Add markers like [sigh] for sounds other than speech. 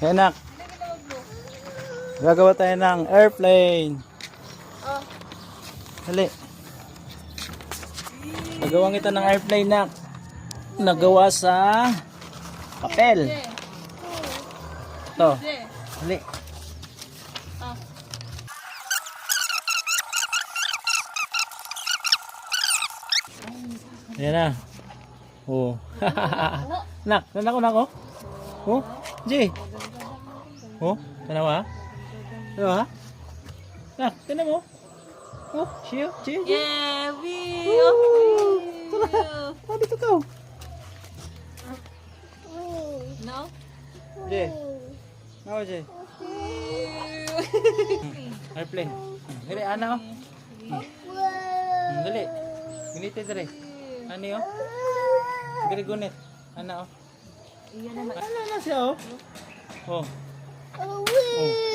Yan nak. Gagawa tayo ng airplane. Oh. Dali. Nagawa kita ng airplane nak. Nagawa sa papel. Ito. Dali. Ah. Ayan na. Oh. [laughs] nak, nak ko, nak ko. Oh, Jay. Oh, tanawa. Tanawa. Nak, tanawa mo. Oh, siya, Jay. Yeah, we. Oh, Oh, dito ka. No? Jay. Ako, Jay. Airplane. Dali, ana oh. Dali. Gunite dali. Ani oh. Dali gunit. Ana oh. Iyan naman. Ana na siya oh. Oh. Oh.